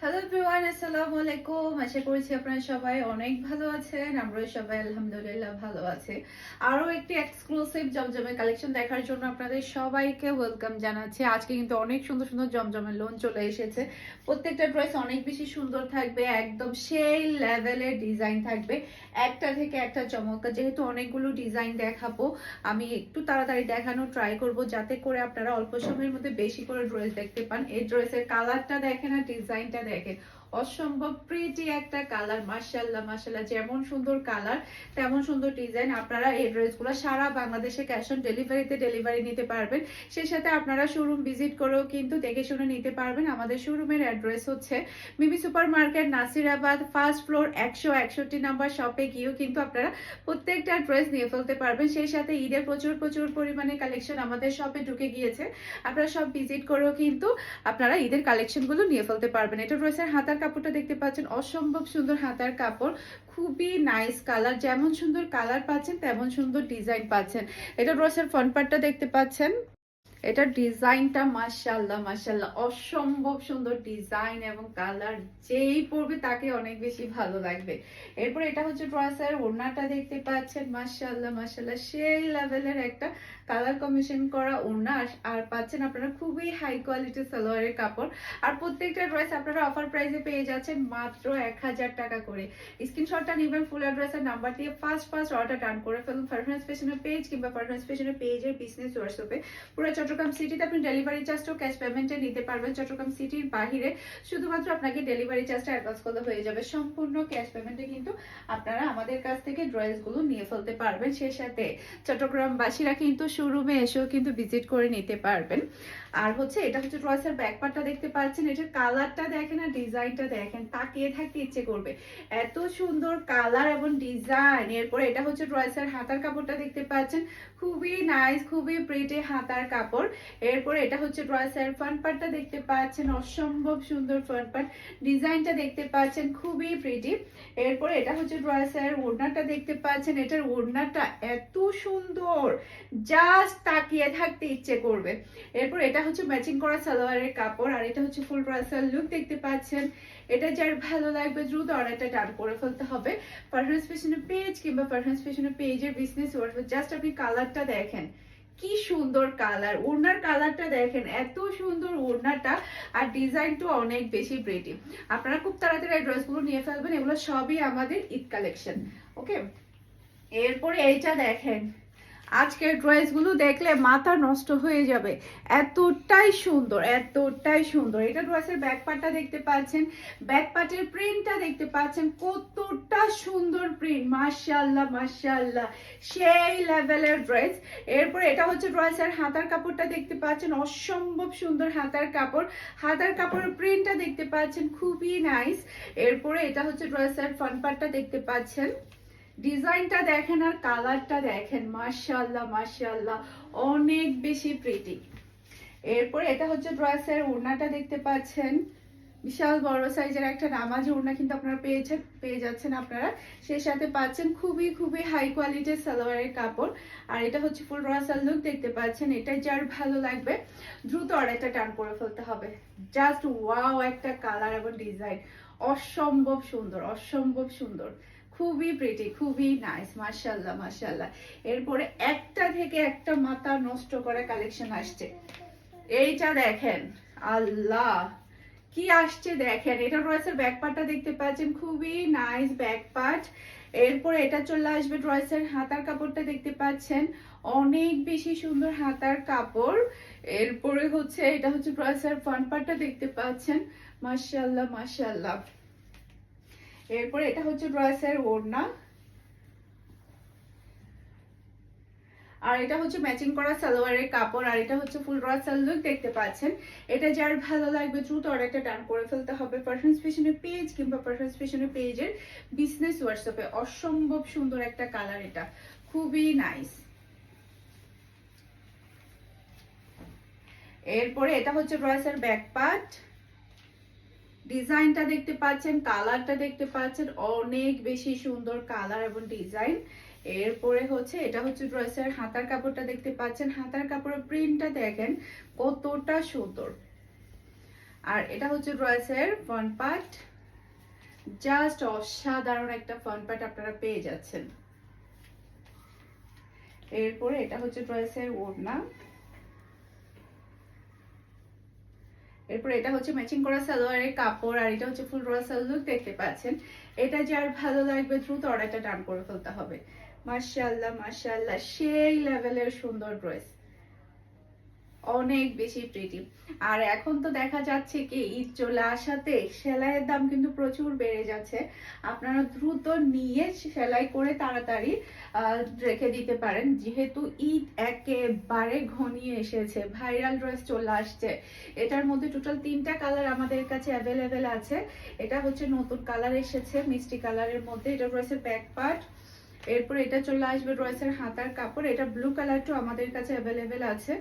Hello everyone আসসালামু আলাইকুম আশা করছি আপনারা সবাই অনেক ভালো আছেন। আমরাও সবাই আলহামদুলিল্লাহ ভালো আছে। আরও একটি এক্সক্লুসিভ জমজমে কালেকশন দেখার জন্য আপনাদের সবাইকে ওয়েলকাম জানাচ্ছি। আজকে কিন্তু অনেক সুন্দর সুন্দর জমজমের লোন চলে এসেছে। প্রত্যেকটা ড্রেস অনেক বেশি সুন্দর থাকবে। একদম সেই লেভেলের ডিজাইন থাকবে। একটা থেকে একটা চমৎকার। যেহেতু অনেকগুলো ডিজাইন দেখাবো, আমি একটু তাড়াতাড়ি দেখানো ট্রাই করব, যাতে করে আপনারা অল্প সময়ের মধ্যে বেশি করে ড্রেস দেখতে পান। এই ড্রেসের কালারটা দেখেন আর ডিজাইনটা দেখেন। que অসম্ভব প্রিটি একটা কালার মার্শাল্লাহ মার্শাল্লাহ যেমন সুন্দর কালার তেমন সুন্দর ডিজাইন আপনারা এই ড্রেসগুলো সারা বাংলাদেশে ক্যাশ অন ডেলিভারিতে ডেলিভারি নিতে পারবেন। সেই সাথে আপনারা শোরুম ভিজিট করেও কিন্তু দেখে শুনে নিতে পারবেন। আমাদের শোরুমের অ্যাড্রেস হচ্ছে Mimi super market Nasirabad first floor একশো একষট্টি নাম্বার শপে গিয়েও কিন্তু আপনারা প্রত্যেকটা ড্রেস নিয়ে ফেলতে পারবেন। সেই সাথে ঈদের প্রচুর প্রচুর পরিমাণে কালেকশন আমাদের শপে ঢুকে গিয়েছে। আপনারা সব ভিজিট করেও কিন্তু আপনারা ঈদের কালেকশনগুলো নিয়ে ফেলতে পারবেন। এটা ড্রেসের হাতার কাপড়টা দেখতে পাচ্ছেন। অসম্ভব সুন্দর হাতার কাপড়, খুবই নাইস কালার যেমন সুন্দর কালার পাচ্ছেন, তেমন সুন্দর ডিজাইন পাচ্ছেন। এটা ব্রসের ফ্রন্ট পার্টটা দেখতে পাচ্ছেন। এটা ডিজাইনটা মাশাল্লাহ মাশাল্লাহ অসম্ভব সুন্দর ডিজাইন এবং কালার যেই পরবে তাকে অনেক বেশি ভালো লাগবে। এরপর এটা হচ্ছে ড্রেসের ওড়নাটা দেখতে পাচ্ছেন মাশাল্লাহ মাশাল্লাহ সেই লেভেলের একটা কালার কম্বিনেশন করা ওড়না। আর- পাচ্ছেন আপনারা খুবই হাই কোয়ালিটির সালোয়ারের কাপড়। আর প্রত্যেকটা ড্রেস আপনারা অফার প্রাইসে পেয়ে যাচ্ছেন মাত্র এক হাজার টাকা করে। স্ক্রিনশটটা নেবেন ফুল অ্যাড্রেসের নাম্বার দিয়ে ফার্স্ট ফার্স্ট অর্ডার ডান করে ফেলুন। ফারহান স্পেশনের পেজ কিংবা ফারহান স্পেশনের পেজের বিজনেস হোয়াটসঅ্যাপে পুরো চট্টগ্রাম সিটিতে আপনি ডেলিভারি চার্জটাও ক্যাশ পেমেন্টে নিতে পারবেন। চট্টগ্রাম সিটির বাহিরে শুধুমাত্র আপনাকে ডেলিভারি চার্জটা অ্যাডভান্স করলে হয়ে যাবে। সম্পূর্ণ ক্যাশ পেমেন্টে কিন্তু আপনারা আমাদের কাছ থেকে ড্রেসগুলো নিয়ে ফেলতে পারবেন সেই সাথে। চট্টগ্রামবাসীরা কিন্তু শোরুমে এসেও কিন্তু ভিজিট করে নিতে পারবেন। আর হচ্ছে এটা হচ্ছে ড্রেসের ব্যাক পার্টটা দেখতে পাচ্ছেন। এটার কালারটা দেখেন আর ডিজাইনটা দেখেন। তাকিয়ে থাকতে ইচ্ছে করবে। এত সুন্দর কালার এবং ডিজাইন এরপরে এটা হচ্ছে ড্রেসের হাতার কাপড়টা দেখতে পাচ্ছেন। খুবই নাইস খুবই প্রিটি হাতার কাপড়। এরপরে এটা হচ্ছে ড্রেসের ফ্রন্ট পার্টটা দেখতে পাচ্ছেন, অসম্ভব সুন্দর ফ্রন্ট পার্ট ডিজাইনটা দেখতে পাচ্ছেন, খুবই প্রিটি এরপরে এটা হচ্ছে ড্রেসের ওড়নাটা দেখতে পাচ্ছেন, এটার ওড়নাটা এত সুন্দর জাস্ট তাকিয়ে থাকতে ইচ্ছে করবে। এরপর এটা হচ্ছে ম্যাচিং করা সালোয়ারের কাপড়, আর এটা হচ্ছে ফুল ড্রেসের লুক দেখতে পাচ্ছেন। এটা যার ভালো লাগবে, দ্রুত অর্ডারটা ডান করে ফেলতে হবে। পারফরমেন্স পেশনের পেজ কিংবা পারফরমেন্স পেশনের পেজের বিজনেস হোয়াটসঅ্যাপ জাস্ট আপনি কালারটা দেখেন। কি সুন্দর কালার ওড়নার কালারটা দেখেন, এত সুন্দর ওড়নাটা, আর ডিজাইনটা অনেক বেশি প্রেটি আপনারা খুব তাড়াতাড়ি ড্রেসগুলো নিয়ে ফেলবেন, এগুলো সবই আমাদের ঈদ কালেকশন ওকে এরপরে এইটা দেখেন। আজকের ড্রেসগুলো দেখলে মাথা নষ্ট হয়ে যাবে। এতটাই সুন্দর এতটাই সুন্দর। এটা ড্রেসের ব্যাক পার্টটা দেখতে পাচ্ছেন। ব্যাক পার্টের প্রিন্টটা দেখতে পাচ্ছেন। কতটা সুন্দর প্রিন্ট মাশাআল্লাহ মাশাআল্লাহ। সেই লেভেলের ড্রেস এরপরে এটা হচ্ছে ড্রেসের হাতার কাপড়টা দেখতে পাচ্ছেন। অসম্ভব সুন্দর হাতার কাপড়। হাতার কাপড়ের প্রিন্টটা দেখতে পাচ্ছেন। খুবই নাইস এরপরে এটা হচ্ছে ড্রেসের ফ্রন্ট পার্টটা দেখতে পাচ্ছেন। ডিজাইনটা দেখেন আর কালারটা দেখেন, মাশাআল্লাহ মাশাআল্লাহ, অনেক বেশি প্রিটি এরপরে এটা হচ্ছে ড্রেসের ওড়নাটা দেখতে পাচ্ছেন। বিশাল বড় সাইজের একটা নামাজি ওড়না কিন্তু আপনারা পেয়েছেন, পেয়ে যাচ্ছেন আপনারা। সেই সাথে পাচ্ছেন খুবই খুবই হাই কোয়ালিটির সালোয়ারের কাপড়। আর এটা হচ্ছে ফুল রাসাল লুক দেখতে পাচ্ছেন। এটা যার ভালো লাগবে, দ্রুত অর্ডারটা টান করে ফেলতে হবে। জাস্ট ওয়াও একটা কালার এবং ডিজাইন অসম্ভব সুন্দর অসম্ভব সুন্দর। খুবই প্রিটি খুবই নাইস মাশাল্লাহ মাশাল্লাহ এরপরে একটা থেকে একটা মাথা নষ্ট করে কালেকশন আসছে। এইটা দেখেন, আল্লাহ, কি আসছে দেখেন। এটা রয়েছে ব্যাক পার্টটা দেখতে পাচ্ছেন, খুবই নাইস ব্যাক পার্ট এরপরে এটা চলে আসবে ড্রয়েসের হাতার কাপড়টা দেখতে পাচ্ছেন, অনেক বেশি সুন্দর হাতার কাপড়। এরপরে হচ্ছে, এটা হচ্ছে ড্রয়েসের ফ্রন্ট পার্টটা দেখতে পাচ্ছেন। মাশাল্লাহ মাশাল্লাহ এরপরে এটা হচ্ছে ড্রয়েসের ওড়না। আর এটা হচ্ছে ম্যাচিং করা সালোয়ারের কাপড়, আর এটা হচ্ছে ফুল ড্রয়েসাল লুক দেখতে পাচ্ছেন। এটা যার ভালো লাগবে দ্রুত অর্ডারটা ডান করে ফেলতে হবে পারফরমেন্স পেশনের পেজ কিংবা পারফরমেন্স পেশনের পেজের বিজনেস হোয়াটসঅ্যাপে অসম্ভব সুন্দর একটা কালার এটা। খুবই নাইস এরপরে এটা হচ্ছে ড্রয়েসের ব্যাক পার্ট ডিজাইনটা দেখতে পাচ্ছেন, কালারটা দেখতে পাচ্ছেন, অনেক বেশি সুন্দর কালার এবং ডিজাইন। এরপরে হচ্ছে, এটা হচ্ছে ড্রেসের হাতার কাপড়টা দেখতে পাচ্ছেন। হাতার কাপড়ের প্রিন্টটা দেখেন, কতটা সুন্দর। আর এটা হচ্ছে ড্রেসের ফ্রন্ট পার্ট জাস্ট অসাধারণ একটা ফ্রন্ট পার্ট আপনারা পেয়ে যাচ্ছেন। এরপরে এটা হচ্ছে ড্রেসের ওড়না। এরপর এটা হচ্ছে ম্যাচিং করা সালোয়ারের কাপড়, আর এটা হচ্ছে ফুল রোয়া সালোয়ার দেখতে পাচ্ছেন। এটা যার ভালো লাগবে দ্রুত অর্ডারটা ডান করে ফেলতে হবে। মার্শাল্লাহ মার্শাল্লাহ সেই লেভেলের সুন্দর ড্রেস অনেক বেশি প্রিটি আর এখন তো দেখা যাচ্ছে কি, ঈদ চলে আসাতে সেলাইয়ের দাম কিন্তু প্রচুর বেড়ে যাচ্ছে। আপনারা দ্রুত নিয়ে সেলাই করে তাড়াতাড়ি রেখে দিতে পারেন। যেহেতু ঈদ একেবারে ঘনিয়ে এসেছে, ভাইরাল ড্রেস চলে আসছে। এটার মধ্যে টোটাল তিনটা কালার আমাদের কাছে অ্যাভেলেবেল আছে। এটা হচ্ছে নতুন কালার এসেছে, মিষ্টি কালারের মধ্যে। এটা ড্রেসের ব্যাক পার্ট এরপর এটা চলে আসবে ড্রেসের হাতার কাপড়। এটা ব্লু কালারটাও আমাদের কাছে অ্যাভেলেবেল আছে।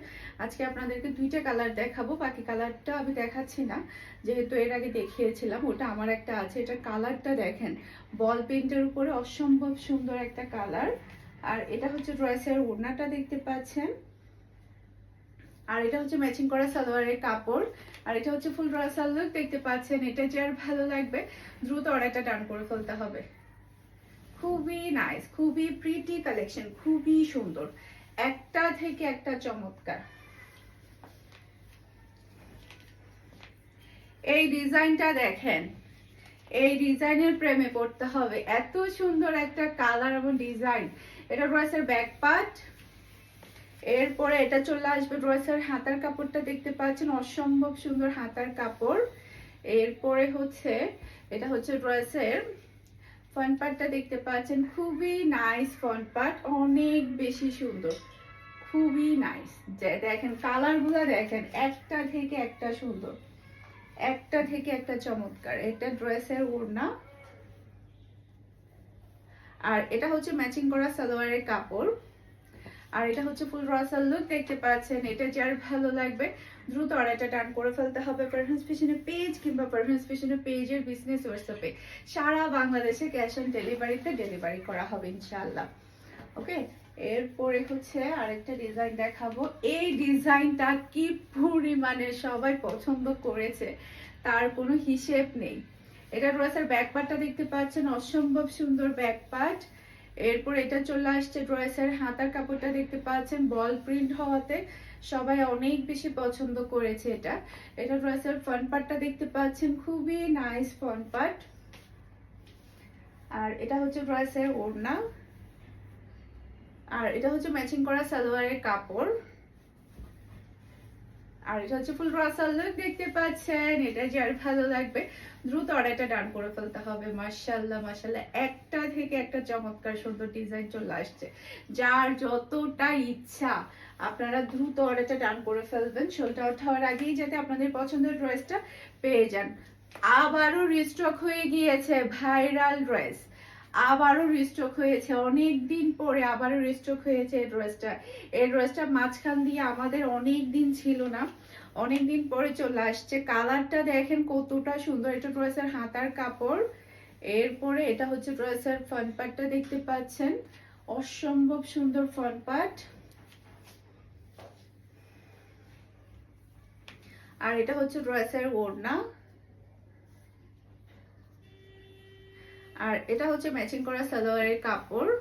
আজকে আপনাদেরকে দুইটা কালার দেখাবো, বাকি কালারটা আমি দেখাচ্ছি না। যেহেতু এর আগে দেখিয়েছিলাম, ওটা আমার একটা আছে। এটা কালারটা দেখেন বল পেন্টের উপরে অসম্ভব সুন্দর একটা কালার আর এটা হচ্ছে ড্রেসের ওড়নাটা দেখতে পাচ্ছেন। আর এটা হচ্ছে ম্যাচিং করা সালোয়ারের কাপড়। আর এটা হচ্ছে ফুল ড্রেসাল লুক দেখতে পাচ্ছেন। এটা যে আর ভালো লাগবে, দ্রুত অর্ডারটা ডান করে ফেলতে হবে। খুবই নাইস খুবই প্রিটি কালেকশন খুবই সুন্দর। একটা থেকে একটা চমৎকার। এই ডিজাইনটা দেখেন, এই ডিজাইনের প্রেমে পড়তে হবে। এত সুন্দর একটা কালার এবং ডিজাইন এটা ড্রেসের ব্যাক পার্ট এরপরে এটা চলে আসবে ড্রেসের হাতার কাপড়টা দেখতে পাচ্ছেন, অসম্ভব সুন্দর হাতার কাপড়। এরপরে হচ্ছে, এটা হচ্ছে ড্রেসের ফ্রন্ট পার্টটা দেখতে পাচ্ছেন, খুবই নাইস ফ্রন্ট পার্ট অনেক বেশি সুন্দর, খুবই নাইস দেখেন কালারগুলো দেখেন, একটা থেকে একটা সুন্দর, একটা থেকে একটা চমৎকার, এটা ড্রেসের ওড়না। আর এটা হচ্ছে ম্যাচিং করা সালোয়ারের কাপড়। আর এটা হচ্ছে ফুল রসাল লুক দেখতে পাচ্ছেন, এটা যার ভালো লাগবে, দ্রুত অর্ডারটা টান করে ফেলতে হবে পারফেন্স ফ্যাশনের পেজ কিংবা পারফেন্স ফ্যাশনের পেজের বিজনেস হোয়াটসঅ্যাপে সারা বাংলাদেশে ক্যাশ অন ডেলিভারিতে ডেলিভারি করা হবে, ইনশাআল্লাহ। ওকে এরপরে হচ্ছে আরেকটা ডিজাইন দেখাবো। এই ডিজাইনটা কি পরিমাণে সবাই পছন্দ করেছে, তার কোনো হিসেব নেই। এটা ড্রেসের ব্যাক পার্টটা দেখতে পাচ্ছেন, অসম্ভব সুন্দর ব্যাক পার্ট এরপর এটা চলে আসছে ড্রেসের হাতার কাপড়টা দেখতে পাচ্ছেন, বল প্রিন্ট হওয়াতে সবাই অনেক বেশি পছন্দ করেছে এটা। এটা ড্রেসের ফ্রন্ট পার্টটা দেখতে পাচ্ছেন, খুবই নাইস ফ্রন্ট পার্ট আর এটা হচ্ছে ড্রেসের ওড়না। আর এটা হচ্ছে ম্যাচিং করা সালোয়ারের কাপড়। আর এটা হচ্ছে ফুল রাসাল লুক, দেখতে পাচ্ছেন। এটা যার ভালো লাগবে, দ্রুত অর্ডারটা ডান করে ফেলতে হবে। মার্শাল্লাহ মার্শাল্লাহ একটা থেকে একটা চমৎকার সুন্দর ডিজাইন চলে আসছে। যার যতটা ইচ্ছা, আপনারা দ্রুত অর্ডারটা ডান করে ফেলবেন। শোলটা ওঠার আগেই যাতে আপনাদের পছন্দের ড্রেসটা পেয়ে যান। আবারও রিস্টক হয়ে গিয়েছে ভাইরাল ড্রেস। আবারও রিস্টক হয়েছে। অনেক দিন পরে আবারও রিস্টক হয়েছে এই ড্রেসটা এই ড্রেসটা মাঝখান দিয়ে আমাদের অনেক দিন ছিল না। অনেক দিন পরে চলে আসছে। কালারটা দেখেন কতটা সুন্দর। এটা ড্রেসের হাতার কাপড়। এরপরে এটা হচ্ছে ড্রেসের ফ্রন্ট পার্টটা দেখতে পাচ্ছেন। অসম্ভব সুন্দর ফ্রন্ট পার্ট আর এটা হচ্ছে ড্রেসের ওড়না। এটা হচ্ছে ম্যাচিং করা সালোয়ারের কাপড়।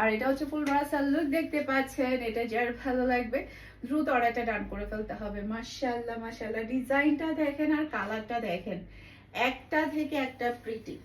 আর এটা হচ্ছে ফুল রাসাল লুক দেখতে পাচ্ছেন, এটা যার ভালো লাগবে। দ্রুত অর্ডারটা ডান করে ফেলতে হবে। মাশাআল্লাহ মাশাআল্লাহ ডিজাইনটা দেখেন আর কালারটা দেখেন। একটা থেকে একটা প্রিটি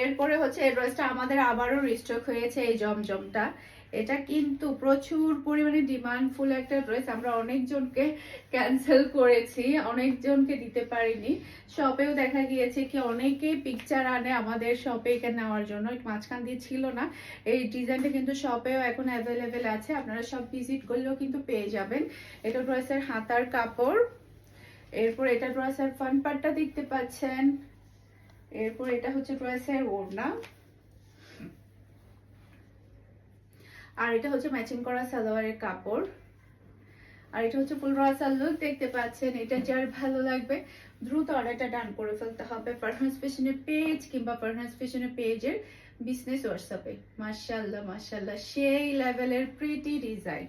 এরপরে হচ্ছে এই ড্রেসটা আমাদের আবারও রিস্টক হয়েছে এই জমজমটা। এটা কিন্তু প্রচুর পরিমাণে ডিমান্ডফুল একটা ড্রেস আমরা অনেকজনকে ক্যান্সেল করেছি, অনেকজনকে দিতে পারিনি। শপেও দেখা গিয়েছে কি অনেকেই পিকচার আনে আমাদের শপে এখানে নেওয়ার জন্য। মাঝখান দিয়ে ছিল না। এই ডিজাইনটা কিন্তু শপেও এখন অ্যাভেলেবেল আছে। আপনারা সব ভিজিট করলেও কিন্তু পেয়ে যাবেন। এটা ড্রেসের হাতার কাপড়। এরপর এটা ড্রেসের ফ্রন্ট পার্টটা দেখতে পাচ্ছেন। এরপর এটা হচ্ছে ড্রেসের ওড়না। আর এটা হচ্ছে ম্যাচিং করা সালোয়ারের কাপড়। আর এটা হচ্ছে ফুল রাসাল লুক দেখতে পাচ্ছেন, এটা যার ভালো লাগবে, দ্রুত অর্ডারটা ডান করে ফেলতে হবে পারফরমেন্স ফ্যাশনের পেজ কিংবা পারফরমেন্স ফ্যাশনের পেজের বিজনেস হোয়াটসঅ্যাপে মার্শাল্লাহ মার্শাল্লাহ সেই লেভেলের প্রিটি ডিজাইন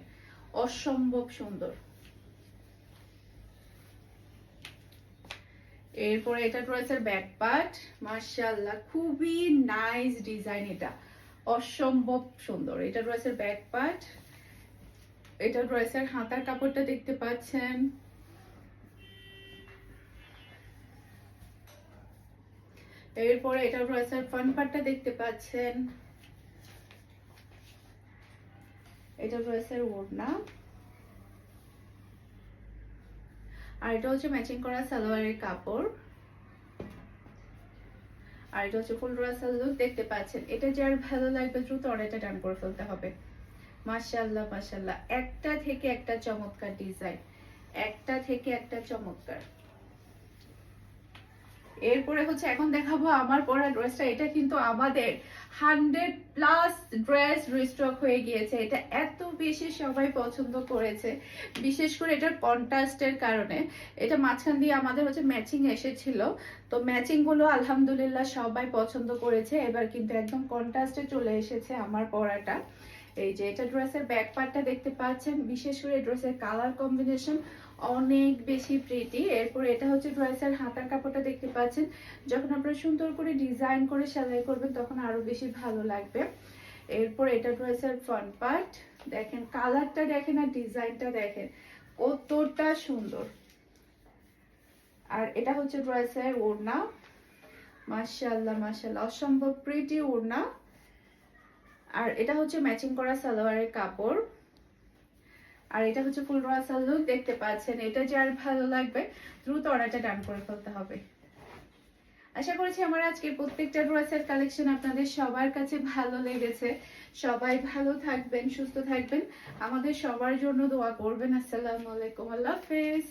অসম্ভব সুন্দর। এরপরে এটা ড্রেসের ব্যাক পার্ট মার্শাল্লাহ খুবই নাইস ডিজাইন এটা। অসম্ভব সুন্দর। এটা ড্রেসের ব্যাক পার্ট এটা ড্রেসের হাতার কাপড়টা দেখতে পাচ্ছেন। এরপরে এটা ড্রেসের ফ্রন্ট পার্টটা দেখতে পাচ্ছেন। এটা ড্রেসের ওড়না। আর এটা হচ্ছে ম্যাচিং করা সালোয়ারের কাপড়। আর এটা হচ্ছে ফুল রোয়াসাল লুক দেখতে পাচ্ছেন। এটা যার ভালো লাগবে দ্রুত অর্ডারটা ডান করে ফেলতে হবে। মাশাল্লাহ মাশাল্লাহ একটা থেকে একটা চমৎকার ডিজাইন। একটা থেকে একটা চমৎকার। এরপরে হচ্ছে এখন দেখাবো আমার পরা ড্রেসটা। এটা কিন্তু আমাদের হান্ড্রেড প্লাস ড্রেস রিস্টক হয়ে গিয়েছে। এটা এত বেশি সবাই পছন্দ করেছে। বিশেষ করে এটার কন্ট্রাস্টের কারণে। এটা মাঝখান দিয়ে আমাদের হচ্ছে ম্যাচিং এসেছিল। তো ম্যাচিংগুলো আলহামদুলিল্লাহ সবাই পছন্দ করেছে। এবার কিন্তু একদম কন্ট্রাস্টে চলে এসেছে আমার পরাটা। এই যে এটা ড্রেসের ব্যাক পার্টটা দেখতে পাচ্ছেন। বিশেষ করে ড্রেসের কালার কম্বিনেশন অনেক বেশি প্রিটি এরপর এটা হচ্ছে ড্রেসের হাতার কাপড়টা দেখতে পাচ্ছেন। যখন আপনারা সুন্দর করে ডিজাইন করে সেলাই করবেন, তখন আরও বেশি ভালো লাগবে। এরপর এটা ড্রেসের ফ্রন্ট পার্ট দেখেন কালারটা দেখেন আর ডিজাইনটা দেখেন। কতটা সুন্দর। আর এটা হচ্ছে ড্রেসের ওড়না। মাশাআল্লাহ মাশাআল্লাহ। অসম্ভব প্রিটি ওড়না। আর এটা হচ্ছে ম্যাচিং করা সালোয়ারের কাপড়। আর এটা হচ্ছে ফুল রাসাল লুক দেখতে পাচ্ছেন, এটা যার ভালো লাগবে, দ্রুত অর্ডারটা ডান করে ফেলতে হবে। আশা করছি আমার আজকের প্রত্যেকটা ড্রেসের কালেকশন আপনাদের সবার কাছে ভালো লেগেছে। সবাই ভালো থাকবেন, সুস্থ থাকবেন। আমাদের সবার জন্য দোয়া করবেন। আসসালামু আলাইকুম, আল্লাহ হাফেজ।